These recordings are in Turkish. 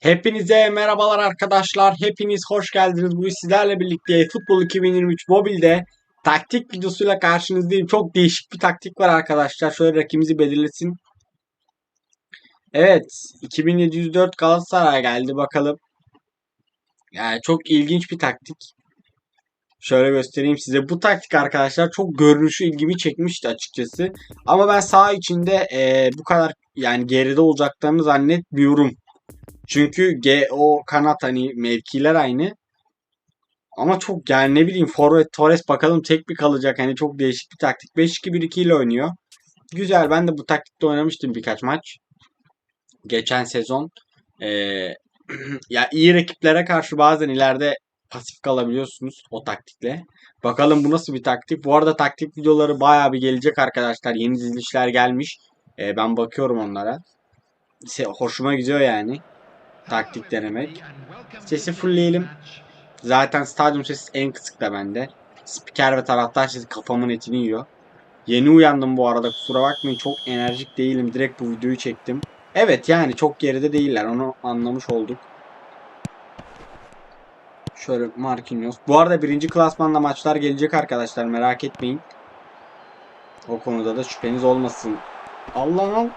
Hepinize merhabalar arkadaşlar. Hepiniz hoş geldiniz. Bugün sizlerle birlikte Futbol 2023 mobilde taktik videosuyla karşınızdayım. Çok değişik bir taktik var arkadaşlar. Şöyle rakibimizi belirlesin. Evet. 2704 Galatasaray geldi bakalım. Yani çok ilginç bir taktik. Şöyle göstereyim size. Bu taktik arkadaşlar çok görünüşü ilgimi çekmişti açıkçası. Ama ben sağ içinde eee, bu kadar yani geride olacaklarını zannetmiyorum. Çünkü G o kanat hani mevkiler aynı. Ama çok yani ne bileyim Forvet Torres bakalım tek bir kalacak. Hani çok değişik bir taktik. 5-2-1-2 ile oynuyor. Güzel. Ben de bu taktikte oynamıştım birkaç maç. Geçen sezon. Ee, ya iyi rakiplere karşı bazen ileride pasif kalabiliyorsunuz o taktikle. Bakalım bu nasıl bir taktik. Bu arada taktik videoları bayağı bir gelecek arkadaşlar. Yeni dizilişler gelmiş. Ee, ben bakıyorum onlara. Hoşuma gidiyor yani taktik denemek. Sesi fullleyelim. Zaten stadyum sesi en kısık da bende. Spiker ve taraftar sesi kafamın etini yiyor. Yeni uyandım bu arada kusura bakmayın çok enerjik değilim. Direkt bu videoyu çektim. Evet yani çok geride değiller onu anlamış olduk. Şöyle Marquinhos. Bu arada birinci klasmanda maçlar gelecek arkadaşlar merak etmeyin. O konuda da şüpheniz olmasın. Allah'ım.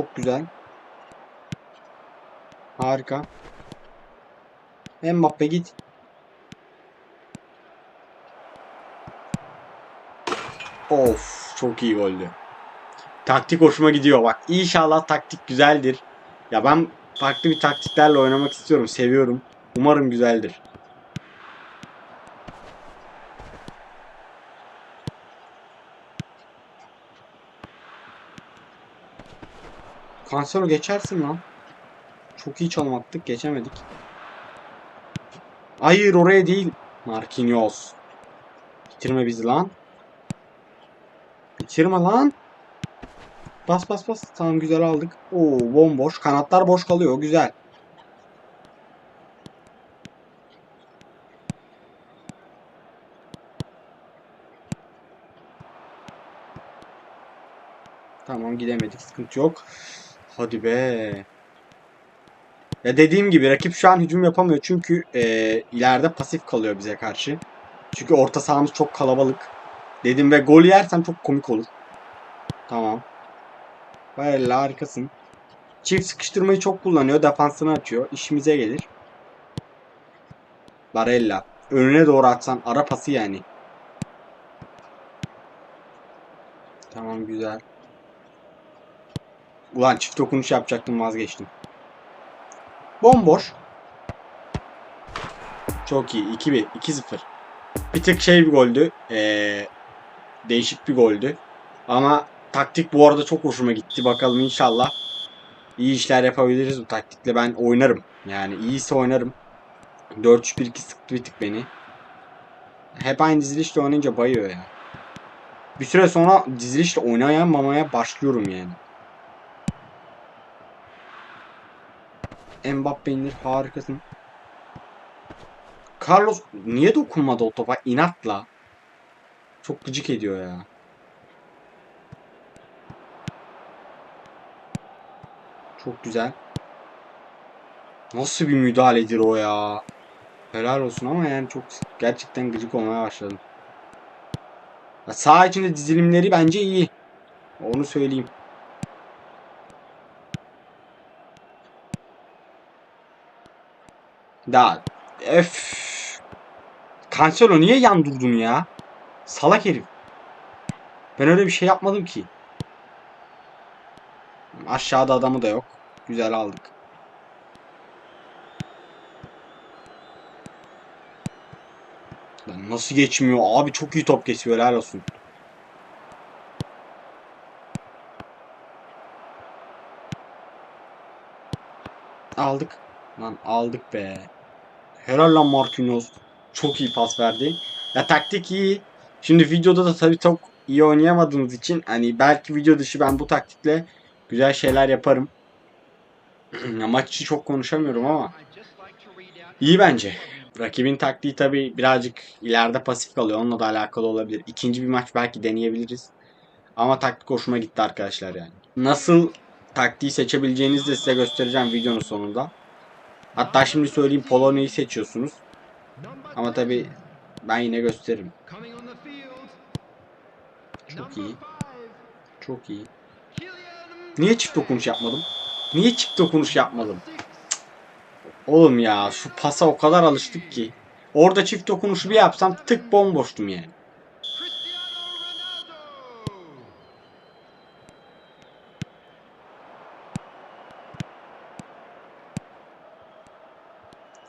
Çok güzel. Harika. Mbappe git. Of çok iyi goldü. Taktik hoşuma gidiyor bak. İnşallah taktik güzeldir. Ya ben farklı bir taktiklerle oynamak istiyorum. Seviyorum. Umarım güzeldir. Cancelo geçersin lan. Çok iyi çalım attık. Geçemedik. Hayır oraya değil. Marquinhos. Bitirme bizi lan. Bitirme lan. Bas bas bas. Tamam güzel aldık. Oo bomboş. Kanatlar boş kalıyor. Güzel. Tamam gidemedik. Sıkıntı yok. Hadi be. Ya dediğim gibi rakip şu an hücum yapamıyor çünkü e, ileride pasif kalıyor bize karşı. Çünkü orta sahamız çok kalabalık. Dedim ve gol yersem çok komik olur. Tamam. Barella harikasın. Çift sıkıştırmayı çok kullanıyor. Defansını açıyor. İşimize gelir. Barella. Önüne doğru atsan ara pası yani. Tamam güzel. Ulan çift dokunuş yapacaktım vazgeçtim. Bomboş. Çok iyi. 2-1. 2-0. Bir tık şey bir goldü. Ee, değişik bir goldü. Ama taktik bu arada çok hoşuma gitti. Bakalım inşallah iyi işler yapabiliriz bu taktikle. Ben oynarım. Yani iyiyse oynarım. 4-3-1-2 sıktı bir tık beni. Hep aynı dizilişle oynayınca bayıyor ya. Bir süre sonra dizilişle oynayamamaya başlıyorum yani. Mbappe harikasın. Carlos niye dokunmadı o topa inatla? Çok gıcık ediyor ya. Çok güzel. Nasıl bir müdahaledir o ya? Helal olsun ama yani çok gerçekten gıcık olmaya başladım. Ya sağ içinde dizilimleri bence iyi. Onu söyleyeyim. Da F. Cancelo niye yan durdun ya? Salak herif. Ben öyle bir şey yapmadım ki. Aşağıda adamı da yok. Güzel aldık. Nasıl geçmiyor? Abi çok iyi top kesiyor helal olsun. Aldık. Lan aldık be. Helal lan Marquinhos. Çok iyi pas verdi. Ya taktik iyi. Şimdi videoda da tabii çok iyi oynayamadığımız için hani belki video dışı ben bu taktikle güzel şeyler yaparım. ya maç içi çok konuşamıyorum ama iyi bence. Rakibin taktiği tabii birazcık ileride pasif kalıyor. Onunla da alakalı olabilir. İkinci bir maç belki deneyebiliriz. Ama taktik hoşuma gitti arkadaşlar yani. nasıl taktiği seçebileceğinizi de size göstereceğim videonun sonunda. Hatta şimdi söyleyeyim Polonya'yı seçiyorsunuz. Ama tabi ben yine gösteririm. Çok iyi. Çok iyi. Niye çift dokunuş yapmadım? Niye çift dokunuş yapmadım? Oğlum ya şu pasa o kadar alıştık ki. Orada çift dokunuşu bir yapsam tık bomboştum yani.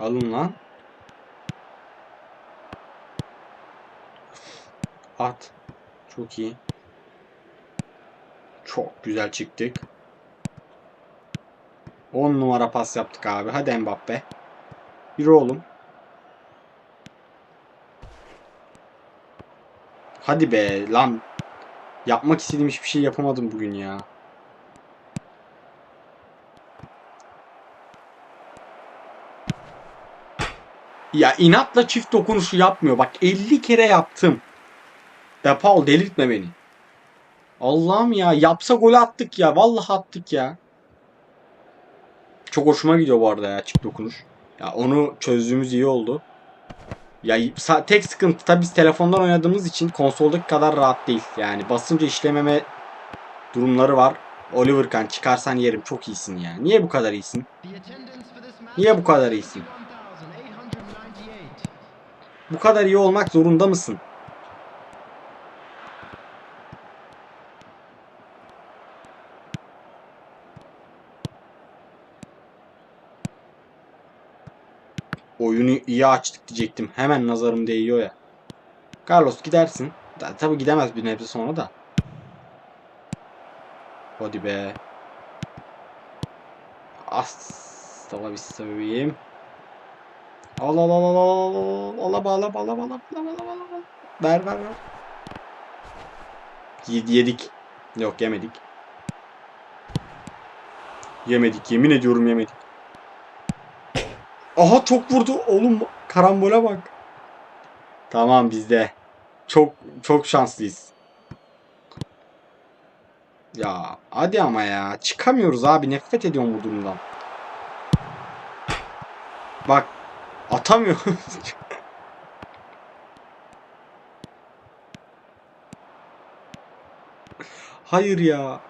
Alın lan. At. Çok iyi. Çok güzel çıktık. 10 numara pas yaptık abi. Hadi Mbappe. Yürü oğlum. Hadi be lan. Yapmak istediğim hiçbir şey yapamadım bugün ya. Ya inatla çift dokunuşu yapmıyor. Bak 50 kere yaptım. De Paul delirtme beni. Allah'ım ya yapsa gol attık ya. Vallahi attık ya. Çok hoşuma gidiyor bu arada ya çift dokunuş. Ya onu çözdüğümüz iyi oldu. Ya tek sıkıntı tabii biz telefondan oynadığımız için konsoldaki kadar rahat değil. Yani basınca işlememe durumları var. Oliver Kahn çıkarsan yerim çok iyisin ya. Niye bu kadar iyisin? Niye bu kadar iyisin? Bu kadar iyi olmak zorunda mısın? Oyunu iyi açtık diyecektim. Hemen nazarım değiyor ya. Carlos gidersin. Da, tabii gidemez bir nebze sonra da. Hadi be. Bir seveyim. Al al al al al al al al al al al al al al al ver ver ver. Yed- Yedik. Yok yemedik. Yemedik yemin ediyorum yemedik. Aha çok vurdu oğlum karambole bak. Tamam bizde. Çok çok şanslıyız. Ya hadi ama ya çıkamıyoruz abi nefret ediyorum bu durumdan. Bak atamıyoruz. Hayır ya.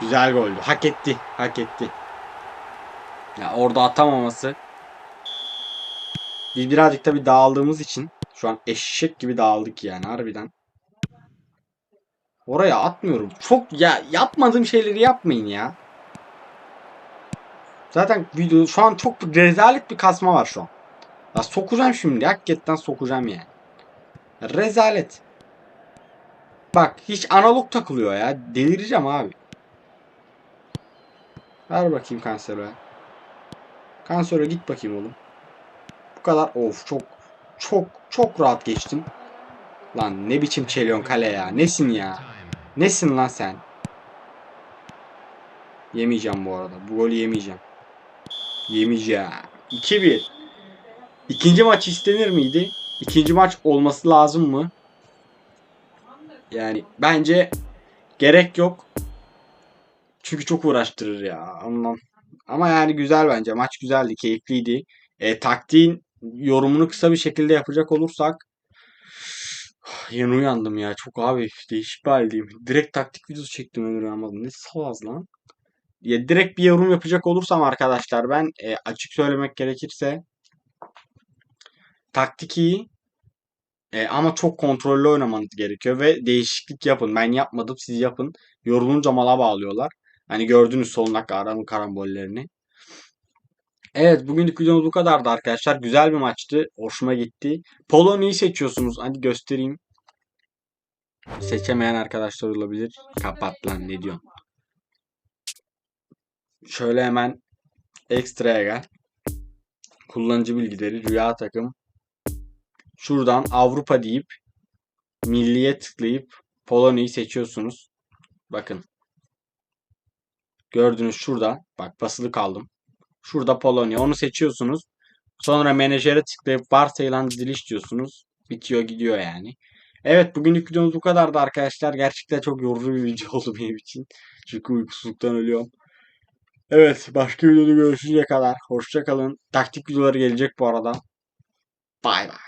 Güzel goldü. Hak etti. Hak etti. Ya orada atamaması. Biz birazcık tabii dağıldığımız için şu an eşek gibi dağıldık yani harbiden. Oraya atmıyorum. Çok ya yapmadığım şeyleri yapmayın ya. Zaten video şu an çok rezalet bir kasma var şu an. Ya sokacağım şimdi. Hakikaten sokacağım yani. Rezalet. Bak hiç analog takılıyor ya. Delireceğim abi. Ver bakayım Cancelo'ya. Cancelo git bakayım oğlum. Bu kadar. Of çok çok çok rahat geçtim. Lan ne biçim çeliyorsun kale ya. Nesin ya? Nesin lan sen? Yemeyeceğim bu arada. Bu golü yemeyeceğim. Yemeyeceğim. 2-1. İkinci maç istenir miydi? İkinci maç olması lazım mı? Yani bence gerek yok. Çünkü çok uğraştırır ya. Ondan. Ama yani güzel bence. Maç güzeldi, keyifliydi. E, taktiğin yorumunu kısa bir şekilde yapacak olursak Yeni uyandım ya. Çok abi değişik bir haldeyim. Direkt taktik videosu çektim ömür uyanmadım. Ne salaz lan. Ya direkt bir yorum yapacak olursam arkadaşlar ben e, açık söylemek gerekirse taktik iyi e, ama çok kontrollü oynamanız gerekiyor ve değişiklik yapın. Ben yapmadım siz yapın. Yorulunca mala bağlıyorlar. Hani gördünüz son dakika aranın karambollerini. Evet bugünlük videomuz bu kadardı arkadaşlar. Güzel bir maçtı. Hoşuma gitti. Polonya'yı seçiyorsunuz. Hadi göstereyim. Seçemeyen arkadaşlar olabilir. Kapat lan ne diyorsun? Şöyle hemen ekstraya gel. Kullanıcı bilgileri, rüya takım. Şuradan Avrupa deyip milliye tıklayıp Polonya'yı seçiyorsunuz. Bakın. Gördüğünüz şurada. Bak basılı kaldım. Şurada Polonya. Onu seçiyorsunuz. Sonra menajere tıklayıp varsayılan diziliş diyorsunuz. Bitiyor gidiyor yani. Evet bugünlük videomuz bu kadardı arkadaşlar. Gerçekten çok yorucu bir video oldu benim için. Çünkü uykusuzluktan ölüyorum. Evet başka videoda görüşünceye kadar. Hoşça kalın. Taktik videoları gelecek bu arada. Bay bay.